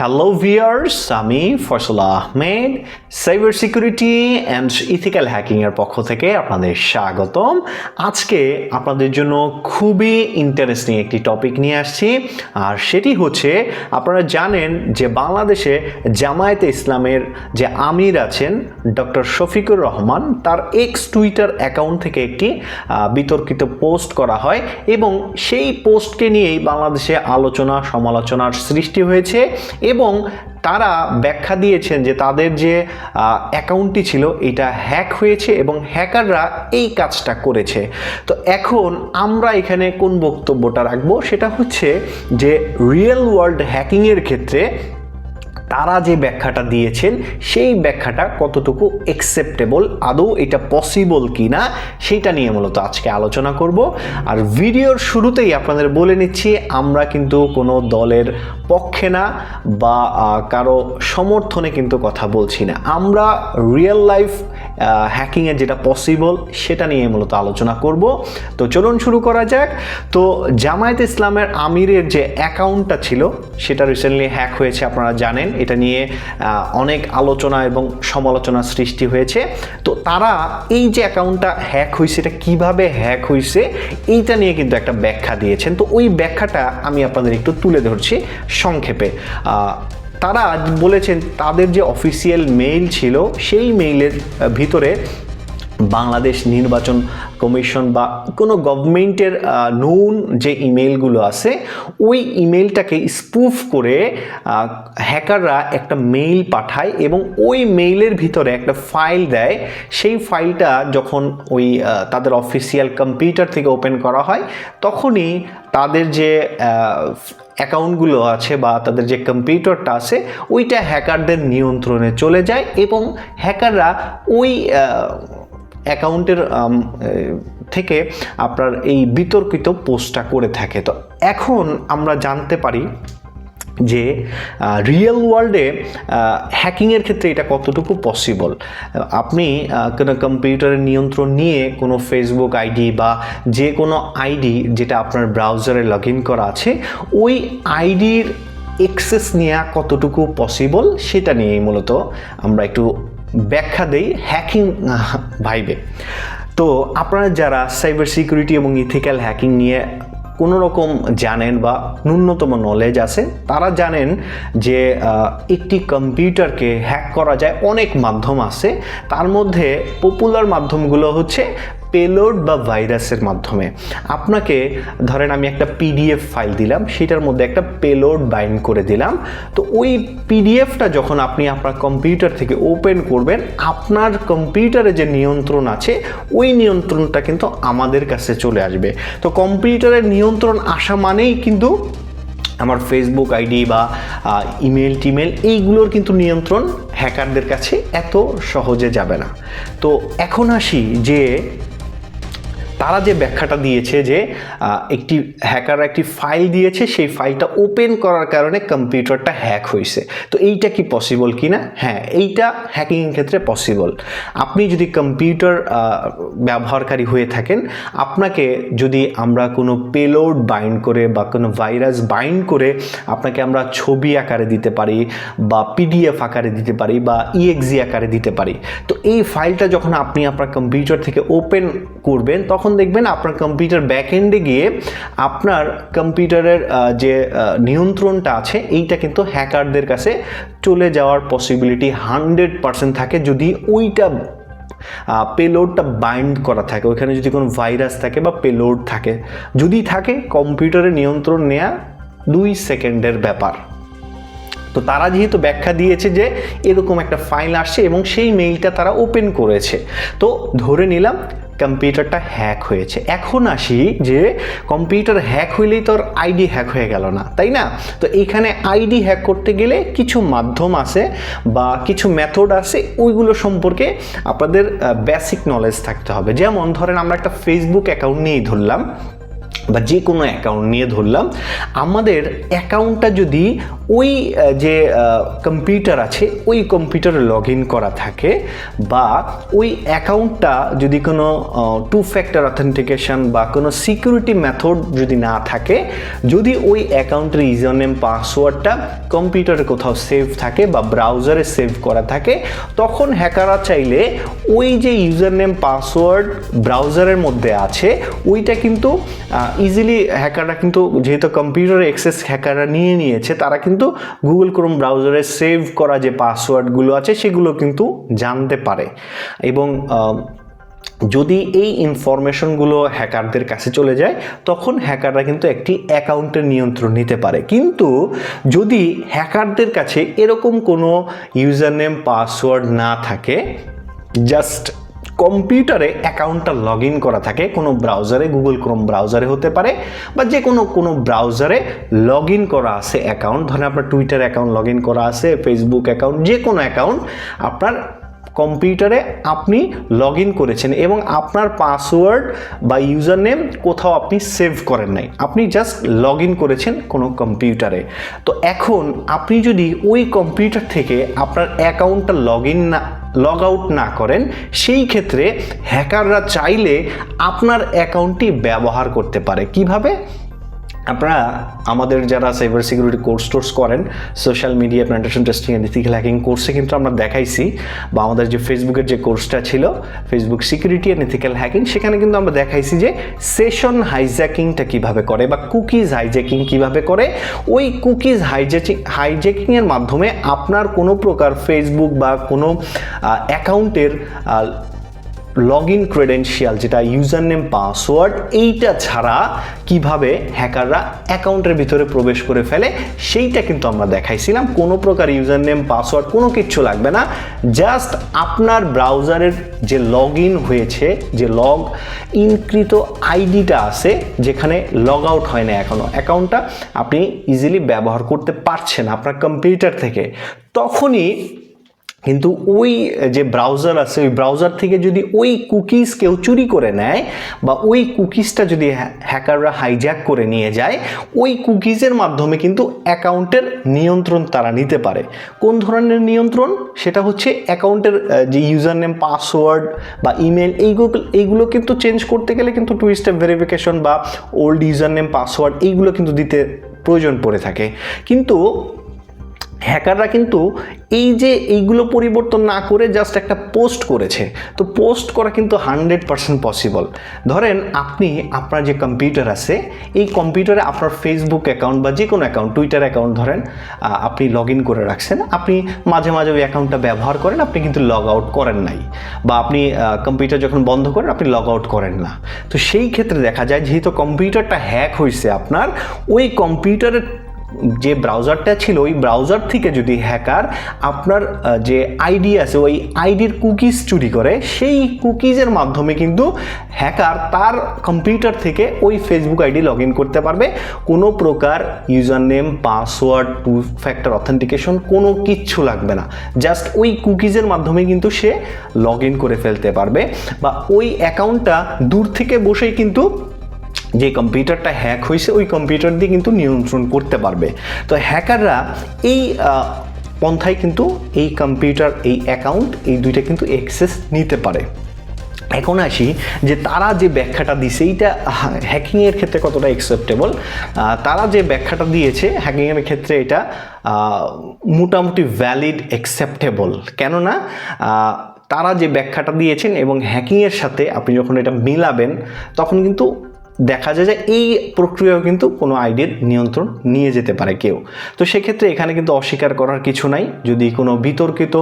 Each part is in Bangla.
হ্যালো ভিয়ার্স আমি Faisal Ahmed cyber security and ethical হ্যাকিংয়ের পক্ষ থেকে আপনাদের স্বাগতম। আজকে আপনাদের জন্য খুবই ইন্টারেস্টিং একটি টপিক নিয়ে আসছি, আর সেটি হচ্ছে, আপনারা জানেন যে বাংলাদেশে জামায়াতে ইসলামের যে আমির আছেন ডক্টর শফিকুর রহমান, তার এক্স টুইটার অ্যাকাউন্ট থেকে একটি বিতর্কিত পোস্ট করা হয় এবং সেই পোস্টকে নিয়েই বাংলাদেশে আলোচনা সমালোচনার সৃষ্টি হয়েছে। এবং তারা ব্যাখ্যা দিয়েছেন যে তাদের যে অ্যাকাউন্টটি ছিল এটা হ্যাক হয়েছে এবং হ্যাকাররা এই কাজটা করেছে। তো এখন আমরা এখানে কোন বক্তব্যটা রাখব? সেটা হচ্ছে যে রিয়েল ওয়ার্ল্ড হ্যাকিংয়ের ক্ষেত্রে তারা যে ব্যাখ্যাটা দিয়েছেন, সেই ব্যাখ্যাটা কতটুকু অ্যাকসেপ্টেবল আদৌ এটা পসিবল কি না সেইটা নিয়ে মূলত আজকে আলোচনা করব। আর ভিডিওর শুরুতেই আপনাদের বলে নিচ্ছি, আমরা কিন্তু কোনো দলের পক্ষে না বা কারও সমর্থনে কিন্তু কথা বলছি না। আমরা রিয়েল লাইফ হ্যাকিংয়ে যেটা পসিবল সেটা নিয়ে মূলত আলোচনা করব। তো চলুন শুরু করা যাক। তো জামায়াত ইসলামের আমিরের যে অ্যাকাউন্টটা ছিল, সেটা রিসেন্টলি হ্যাক হয়েছে, আপনারা জানেন। এটা নিয়ে অনেক আলোচনা এবং সমালোচনা সৃষ্টি হয়েছে। তো তারা এই যে অ্যাকাউন্টটা হ্যাক হয়েছে, এটা কীভাবে হ্যাক হয়েছে, এইটা নিয়ে কিন্তু একটা ব্যাখ্যা দিয়েছেন। তো ওই ব্যাখ্যাটা আমি আপনাদের একটু তুলে ধরছি সংক্ষেপে। তারা বলেছেন তাদের যে অফিসিয়াল মেইল ছিল সেই মেইলের ভিতরে বাংলাদেশ নির্বাচন কমিশন বা কোনো গভর্নমেন্টের নুন যে ইমেলগুলো আছে, ওই ইমেলটাকে স্পুফ করে হ্যাকাররা একটা মেইল পাঠায় এবং ওই মেইলের ভিতরে একটা ফাইল দেয়। সেই ফাইলটা যখন ওই তাদের অফিসিয়াল কম্পিউটার থেকে ওপেন করা হয়, তখনই তাদের যে অ্যাকাউন্টগুলো আছে বা তাদের যে কম্পিউটারটা আছে, ওইটা হ্যাকারদের নিয়ন্ত্রণে চলে যায় এবং হ্যাকাররা ওই অ্যাকাউন্টের থেকে আপনার এই বিতর্কিত পোস্টটা করে থাকে। তো এখন আমরা জানতে পারি যে রিয়েল ওয়ার্ল্ডে হ্যাকিংয়ের ক্ষেত্রে এটা কতটুকু পসিবল? আপনি কোনো কম্পিউটারের নিয়ন্ত্রণ নিয়ে কোনো ফেসবুক আইডি বা যে কোনো আইডি যেটা আপনার ব্রাউজারে লগ ইন করা আছে, ওই আইডির এক্সেস নেওয়া কতটুকু পসিবল সেটা নিয়েই মূলত আমরা একটু ব্যাখ্যা দেই হ্যাকিং ভাইবে তো আপনারা যারা সাইবার সিকিউরিটি এবং ইথিক্যাল হ্যাকিং নিয়ে কোনো রকম জানেন বা ন্যূনতম নলেজ আছে, তারা জানেন যে একটি কম্পিউটারকে হ্যাক করা যায়। অনেক মাধ্যম আছে। তার মধ্যে পপুলার মাধ্যমগুলো হচ্ছে পেলোড বা ভাইরাসের মাধ্যমে। আপনাকে, ধরেন আমি একটা পিডিএফ ফাইল দিলাম, সেটার মধ্যে একটা পেলোড বাইন্ড করে দিলাম। তো ওই পিডিএফটা যখন আপনি আপনার কম্পিউটার থেকে ওপেন করবেন, আপনার কম্পিউটারে যে নিয়ন্ত্রণ আছে, ওই নিয়ন্ত্রণটা কিন্তু আমাদের কাছে চলে আসবে। তো কম্পিউটারের নিয়ন্ত্রণ আসা মানেই কিন্তু আমার ফেসবুক আইডি বা ইমেল টিমেল, এইগুলোর কিন্তু নিয়ন্ত্রণ হ্যাকারদের কাছে এত সহজে যাবে না। তো এখন আসি যে তারা যে ব্যাখ্যাটা দিয়েছে যে একটি হ্যাকার একটি ফাইল দিয়েছে, সেই ফাইলটা ওপেন করার কারণে কম্পিউটারটা হ্যাক হয়েছে। তো এইটা কি পসিবল কি না হ্যাঁ এইটা হ্যাকিংয়ের ক্ষেত্রে পসিবল আপনি যদি কম্পিউটার ব্যবহারকারী হয়ে থাকেন, আপনাকে যদি আমরা কোনো পেলোড বাইন্ড করে বা কোনো ভাইরাস বাইন্ড করে আপনাকে আমরা ছবি আকারে দিতে পারি বা পিডিএফ আকারে দিতে পারি বা ইএক্সি আকারে দিতে পারি, তো এই ফাইলটা যখন আপনি আপনার কম্পিউটার থেকে ওপেন করবেন, তখন দেখবেন আপনার কম্পিউটার ব্যাকএন্ডে গিয়ে আপনার কম্পিউটারের যে নিয়ন্ত্রণটা আছে, এইটা কিন্তু হ্যাকারদের কাছে চলে যাওয়ার পসিবিলিটি হান্ড্রেড পার্সেন্ট থাকে যদি ওইটা পেলোডটা বাইন্ড করা থাকে। ওইখানে যদি কোনো ভাইরাস থাকে বা পেলোড থাকে। যদি থাকে কম্পিউটারের নিয়ন্ত্রণ নেওয়া দুই সেকেন্ডের ব্যাপার। তো তারা যেহেতু ব্যাখ্যা দিয়েছে যে এরকম একটা ফাইল আসছে এবং সেই মেইলটা তারা ওপেন করেছে। তো ধরে নিলাম কম্পিউটারটা হ্যাক হয়েছে। এখন আসি যে কম্পিউটার হ্যাক হইলেই তোর আইডি হ্যাক হয়ে গেল না, তাই না? তো এখানে আইডি হ্যাক করতে গেলে কিছু মাধ্যম আছে বা কিছু মেথড আছে, ওইগুলো সম্পর্কে আপনাদের বেসিক নলেজ থাকতে হবে। যেমন ধরেন আমরা একটা ফেসবুক অ্যাকাউন্ট নিয়েই ধরলাম বা যে কোনো অ্যাকাউন্ট নিয়ে ধরলাম, আমাদের অ্যাকাউন্টটা যদি ওই যে কম্পিউটার আছে, ওই কম্পিউটারে লগ ইন করা থাকে বা ওই অ্যাকাউন্টটা যদি কোনো টু ফ্যাক্টর অথেন্টিকেশন বা কোনো সিকিউরিটি মেথড যদি না থাকে, যদি ওই অ্যাকাউন্টের ইউজার নেম পাসওয়ার্ডটা কম্পিউটারে কোথাও সেভ থাকে বা ব্রাউজারে সেভ করা থাকে, তখন হ্যাকাররা চাইলে ওই যে ইউজার নেম পাসওয়ার্ড ব্রাউজারের মধ্যে আছে, ওইটা কিন্তু ইজিলি হ্যাকাররা কিন্তু যেহেতু কম্পিউটারে অ্যাক্সেস হ্যাকাররা নিয়ে নিয়েছে, তারা কিন্তু গুগল ক্রোম ব্রাউজারে সেভ করা যে পাসওয়ার্ডগুলো আছে, সেগুলো কিন্তু জানতে পারে। এবং যদি এই ইনফরমেশনগুলো হ্যাকারদের কাছে চলে যায়, তখন হ্যাকাররা কিন্তু একটি অ্যাকাউন্টের নিয়ন্ত্রণ নিতে পারে। কিন্তু যদি হ্যাকারদের কাছে এরকম কোনো ইউজার নেম পাসওয়ার্ড না থাকে জাস্ট কম্পিউটারে অ্যাকাউন্টটা লগ ইন করা থাকে, কোনো ব্রাউজারে, গুগল ক্রোম ব্রাউজারে হতে পারে, বা যে কোনো কোনো ব্রাউজারে লগ ইন করা আছে অ্যাকাউন্ট। ধরেন আপনার টুইটার অ্যাকাউন্ট লগ ইন করা আছে ফেসবুক অ্যাকাউন্ট, যে কোনো অ্যাকাউন্ট, আপনার কম্পিউটারে আপনি লগ ইন করেছেন এবং আপনার পাসওয়ার্ড বা ইউজার নেম কোথাও আপনি সেভ করেন নাই। আপনি জাস্ট লগ ইন করেছেন কোনো কম্পিউটারে তো এখন আপনি যদি ওই কম্পিউটার থেকে আপনার অ্যাকাউন্টটা লগ ইন না লগ আউট না করেন, সেই ক্ষেত্রে হ্যাকাররা চাইলে আপনার অ্যাকাউন্টটি ব্যবহার করতে পারে। কীভাবে? আপনারা আমাদের যারা সাইবার সিকিউরিটি কোর্স টোর্স করেন social media penetration testing and ethical hacking কোর্সে কিন্তু আমরা দেখাইছি বা আমাদের যে ফেসবুকের যে কোর্সটা ছিল Facebook security and ethical hacking সেখানে কিন্তু আমরা দেখাইছি যে সেশন হাইজ্যাকিংটা কীভাবে করে বা কুকিজ হাইজ্যাকিং কীভাবে করে। ওই কুকিজ হাইজ্যাকিং হাইজ্যাকিংয়ের মাধ্যমে আপনার কোনো প্রকার ফেসবুক বা কোনো অ্যাকাউন্টের লগ ইন ক্রেডেন্সিয়াল যেটা ইউজার নেম পাসওয়ার্ড এইটা ছাড়া কীভাবে হ্যাকাররা অ্যাকাউন্টের ভিতরে প্রবেশ করে ফেলে, সেইটা কিন্তু আমরা দেখাইছিলাম। কোনো প্রকার ইউজার নেম পাসওয়ার্ড কোনো কিচ্ছু লাগবে না। জাস্ট আপনার ব্রাউজারের যে লগ ইন হয়েছে, যে লগ ইনকৃত আইডিটা আছে, যেখানে লগ আউট হয় না এখনও অ্যাকাউন্টটা আপনি ইজিলি ব্যবহার করতে পারছেন আপনার কম্পিউটার থেকে। তখনই কিন্তু ওই যে ব্রাউজার আছে, ওই ব্রাউজার থেকে যদি ওই কুকিজ কেউ চুরি করে নেয় বা ওই কুকিজটা যদি হ্যাকাররা হাইজ্যাক করে নিয়ে যায়, ওই কুকিজের মাধ্যমে কিন্তু অ্যাকাউন্টের নিয়ন্ত্রণ তারা নিতে পারে। কোন ধরনের নিয়ন্ত্রণ? সেটা হচ্ছে অ্যাকাউন্টের যে ইউজার নেম পাসওয়ার্ড বা ইমেল এইগুলো এইগুলো কিন্তু চেঞ্জ করতে গেলে কিন্তু টু স্টেপ ভেরিফিকেশন বা ওল্ড ইউজার নেম পাসওয়ার্ড এইগুলো কিন্তু দিতে প্রয়োজন পড়ে থাকে। কিন্তু হ্যাকাররা কিন্তু এই যে এইগুলো পরিবর্তন না করে জাস্ট একটা পোস্ট করেছে। তো পোস্ট করা কিন্তু হান্ড্রেড পার্সেন্ট পসিবল ধরেন আপনি, আপনার যে কম্পিউটার আছে, এই কম্পিউটারে আপনার ফেসবুক অ্যাকাউন্ট বা যে কোনো অ্যাকাউন্ট টুইটার অ্যাকাউন্ট ধরেন আপনি লগ ইন করে রাখছেন। আপনি মাঝে মাঝে ওই অ্যাকাউন্টটা ব্যবহার করেন, আপনি কিন্তু লগ আউট করেন নাই। বা আপনি কম্পিউটার যখন বন্ধ করেন, আপনি লগ আউট করেন না। তো সেই ক্ষেত্রে দেখা যায়, যেহেতু কম্পিউটারটা হ্যাক হয়েছে আপনার, ওই কম্পিউটারের যে ব্রাউজারটা ছিল, ওই ব্রাউজার থেকে যদি হ্যাকার আপনার যে আইডি আছে, ওই আইডির কুকিজ চুরি করে, সেই কুকিজের মাধ্যমে কিন্তু হ্যাকার তার কম্পিউটার থেকে ওই ফেসবুক আইডি লগ ইন করতে পারবে। কোনো প্রকার user name password two factor authentication কোনো কিচ্ছু লাগবে না। জাস্ট ওই কুকিজের মাধ্যমে কিন্তু সে লগ ইন করে ফেলতে পারবে। বা ওই অ্যাকাউন্টটা দূর থেকে বসেই কিন্তু যে কম্পিউটারটা হ্যাক হয়েছে, ওই কম্পিউটার দিয়ে কিন্তু নিয়ন্ত্রণ করতে পারবে। তো হ্যাকাররা এই পন্থায় কিন্তু এই কম্পিউটার, এই অ্যাকাউন্ট এই দুইটা কিন্তু অ্যাক্সেস নিতে পারে। এখন আসি যে তারা যে ব্যাখ্যাটা দিয়েছে, এইটা হ্যাকিংয়ের ক্ষেত্রে কতটা অ্যাকসেপ্টেবল তারা যে ব্যাখ্যাটা দিয়েছে হ্যাকিংয়ের ক্ষেত্রে এটা মোটামুটি ভ্যালিড অ্যাকসেপ্টেবল কেননা তারা যে ব্যাখ্যাটা দিয়েছেন এবং হ্যাকিংয়ের সাথে আপনি যখন এটা মিলাবেন, তখন কিন্তু দেখা যায় যে এই প্রক্রিয়াও কিন্তু কোনো আইডির নিয়ন্ত্রণ নিয়ে যেতে পারে কেউ। তো সেক্ষেত্রে এখানে কিন্তু অস্বীকার করার কিছু নাই। যদি কোনো বিতর্কিত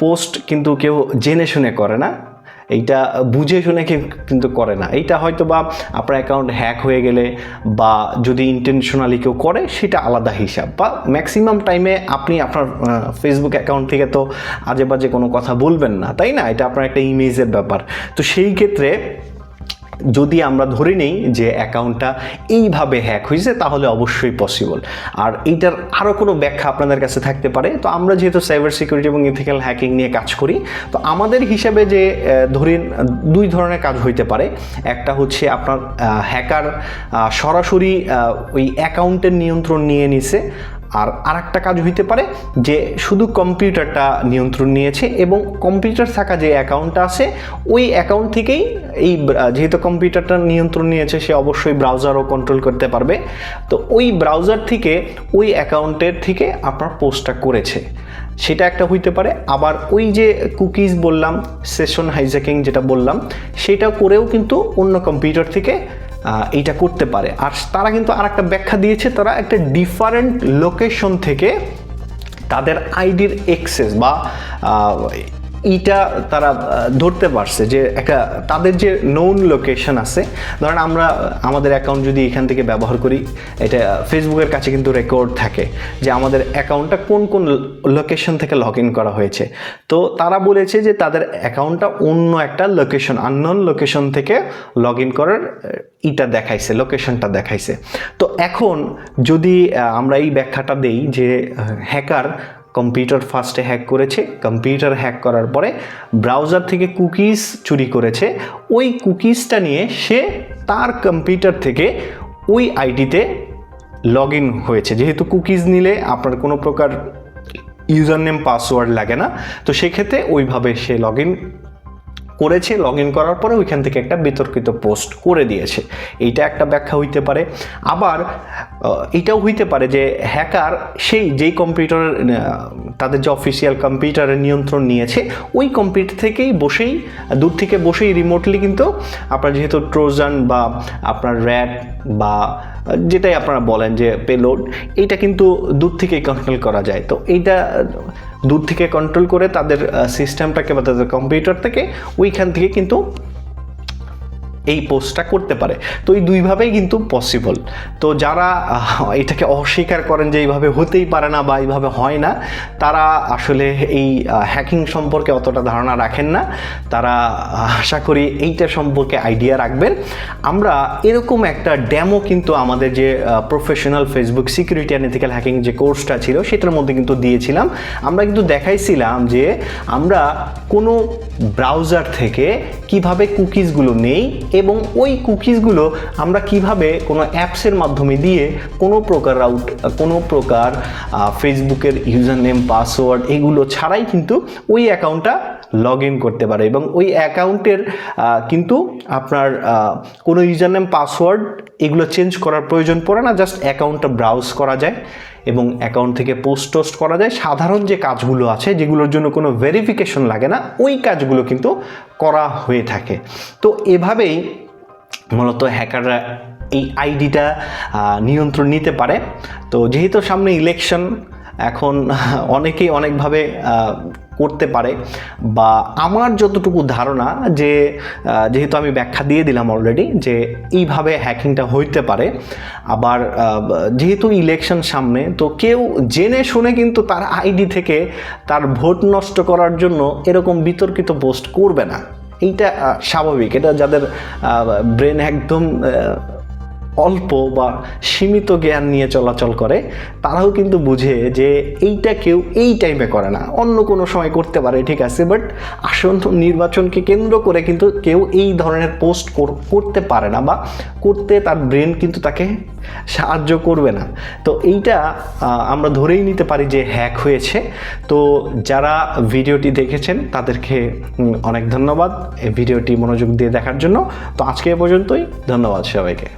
পোস্ট কিন্তু কেউ জেনে শুনে করে না, এইটা বুঝে শুনে কিন্তু করে না। এইটা হয়তো বা আপনার অ্যাকাউন্ট হ্যাক হয়ে গেলে বা যদি ইন্টেনশনালি কেউ করে, সেটা আলাদা হিসাব। বা ম্যাক্সিমাম টাইমে আপনি আপনার ফেসবুক অ্যাকাউন্ট থেকে তো আজে বাজে কোনো কথা বলবেন না, তাই না? এটা আপনার একটা ইমেজের ব্যাপার। তো সেই ক্ষেত্রে যদি আমরা ধরে নেই যে অ্যাকাউন্টটা এইভাবে হ্যাক হয়েছে, তাহলে অবশ্যই পসিবল আর এইটার আরও কোনো ব্যাখ্যা আপনাদের কাছে থাকতে পারে? তো আমরা যেহেতু সাইবার সিকিউরিটি এবং ইথিক্যাল হ্যাকিং নিয়ে কাজ করি, তো আমাদের হিসাবে যে ধরেন দুই ধরনের কাজ হইতে পারে। একটা হচ্ছে আপনার হ্যাকার সরাসরি ওই অ্যাকাউন্টের নিয়ন্ত্রণ নিয়ে নিছে আর আরেকটা কাজ হইতে পারে যে শুধু কম্পিউটারটা নিয়ন্ত্রণ নিয়েছে এবং কম্পিউটার থাকা যে অ্যাকাউন্টটা আছে, ওই অ্যাকাউন্ট থেকেই এই যেহেতু কম্পিউটারটা নিয়ন্ত্রণ নিয়েছে, সে অবশ্যই ব্রাউজারও কন্ট্রোল করতে পারবে। তো ওই ব্রাউজার থেকে, ওই অ্যাকাউন্টের থেকে আপনার পোস্টটা করেছে। সেটা একটা হইতে পারে। আবার ওই যে কুকিজ বললাম, সেশন হাইজ্যাকিং যেটা বললাম, সেটা করেও কিন্তু অন্য কম্পিউটার থেকে এইটা করতে পারে। আর তারা কিন্তু আর একটা ব্যাখ্যা দিয়েছে, তারা একটা ডিফারেন্ট লোকেশন থেকে তাদের আইডির এক্সেস বা এইটা তারা ধরতে পারছে যে একটা, তাদের যে নোন লোকেশন আছে, ধরেন আমরা, আমাদের অ্যাকাউন্ট যদি এখান থেকে ব্যবহার করি, এটা ফেসবুকের কাছে কিন্তু রেকর্ড থাকে যে আমাদের অ্যাকাউন্টটা কোন কোন লোকেশন থেকে লগ ইন করা হয়েছে। তো তারা বলেছে যে তাদের অ্যাকাউন্টটা অন্য একটা লোকেশন আননোন লোকেশন থেকে লগ ইন করার ইটা দেখাইছে লোকেশনটা দেখাইছে। তো এখন যদি আমরা এই ব্যাখ্যাটা দেই যে হ্যাকার কম্পিউটার ফার্স্টে হ্যাক করেছে। কম্পিউটার হ্যাক করার পরে ব্রাউজার থেকে কুকিজ চুরি করেছে। ওই কুকিজটা নিয়ে সে তার কম্পিউটার থেকে ওই আইডিতে লগ ইন হয়েছে। যেহেতু কুকিজ নিলে আপনার কোনো প্রকার ইউজার নেম, পাসওয়ার্ড লাগে না, তো সেক্ষেত্রে ওইভাবে সে লগ ইন করেছে লগ ইন করার পরে ওইখান থেকে একটা বিতর্কিত পোস্ট করে দিয়েছে। এইটা একটা ব্যাখ্যা হইতে পারে। আবার এটাও হইতে পারে যে হ্যাকার সেই যেই কম্পিউটারের তাদের যে অফিসিয়াল কম্পিউটারের নিয়ন্ত্রণ নিয়েছে, ওই কম্পিউটার থেকেই বসেই, দূর থেকে বসেই রিমোটলি কিন্তু আপনার যেহেতু ট্রোজান বা আপনার র্যাট বা, যেটাই আপনারা বলেন যে পেলোড এইটা কিন্তু দূর থেকেই কন্ট্রোল করা যায়। তো এইটা দূর থেকে কন্ট্রোল করে তাদের সিস্টেমটাকে বা তাদের কম্পিউটারটাকে ওইখান থেকে কিন্তু এই পোস্টটা করতে পারে। তো এই দুইভাবেই কিন্তু পসিবল তো যারা এটাকে অস্বীকার করেন যে এইভাবে হতেই পারে না বা এইভাবে হয় না, তারা আসলে এই হ্যাকিং সম্পর্কে অতটা ধারণা রাখেন না। তারা আশা করি এইটা সম্পর্কে আইডিয়া রাখবেন। আমরা এরকম একটা ড্যামো কিন্তু আমাদের যে professional Facebook security and ethical hacking যে কোর্সটা ছিল, সেটার মধ্যে কিন্তু দিয়েছিলাম। আমরা কিন্তু দেখাইছিলাম যে আমরা কোনো ব্রাউজার থেকে কীভাবে কুকিজগুলো নেই এবং ওই কুকিজগুলো আমরা কীভাবে কোনো অ্যাপসের মাধ্যমে দিয়ে কোনো প্রকার রাউট কোনো প্রকার ফেসবুকের ইউজার নেম পাসওয়ার্ড এগুলো ছাড়াই কিন্তু ওই অ্যাকাউন্টটা লগ করতে পারে এবং ওই অ্যাকাউন্টের কিন্তু আপনার কোনো ইউজার নেম পাসওয়ার্ড এগুলো চেঞ্জ করার প্রয়োজন পড়ে না জাস্ট অ্যাকাউন্টটা ব্রাউজ করা যায় এবং অ্যাকাউন্ট থেকে পোস্ট টোস্ট করা যায়। সাধারণ যে কাজগুলো আছে, যেগুলোর জন্য কোনো ভেরিফিকেশন লাগে না, ওই কাজগুলো কিন্তু করা হয়ে থাকে। তো এভাবেই মূলত হ্যাকাররা এই আইডিটা নিয়ন্ত্রণ নিতে পারে। তো যেহেতু সামনে ইলেকশন এখন অনেকেই অনেকভাবে করতে পারে বা আমার যতটুকু ধারণা যে যেহেতু আমি ব্যাখ্যা দিয়ে দিলাম অলরেডি যে এইভাবে হ্যাকিংটা হইতে পারে, আবার যেহেতু ইলেকশন সামনে, তো কেউ জেনে শুনে কিন্তু তার আইডি থেকে তার ভোট নষ্ট করার জন্য এরকম বিতর্কিত পোস্ট করবে না। এইটা স্বাভাবিক। এটা যাদের ব্রেন একদম অল্প বা সীমিত জ্ঞান নিয়ে চলাচল করে, তারাও কিন্তু বুঝে যে এইটা কেউ এই টাইমে করে না। অন্য কোনো সময় করতে পারে, ঠিক আছে বাট আসন্ন নির্বাচনকে কেন্দ্র করে কিন্তু কেউ এই ধরনের পোস্ট করতে পারে না বা করতে তার ব্রেন কিন্তু তাকে সাহায্য করবে না। তো এইটা আমরা ধরেই নিতে পারি যে হ্যাক হয়েছে। তো যারা ভিডিওটি দেখেছেন, তাদেরকে অনেক ধন্যবাদ এই ভিডিওটি মনোযোগ দিয়ে দেখার জন্য। তো আজকে এ পর্যন্তই, ধন্যবাদ সবাইকে।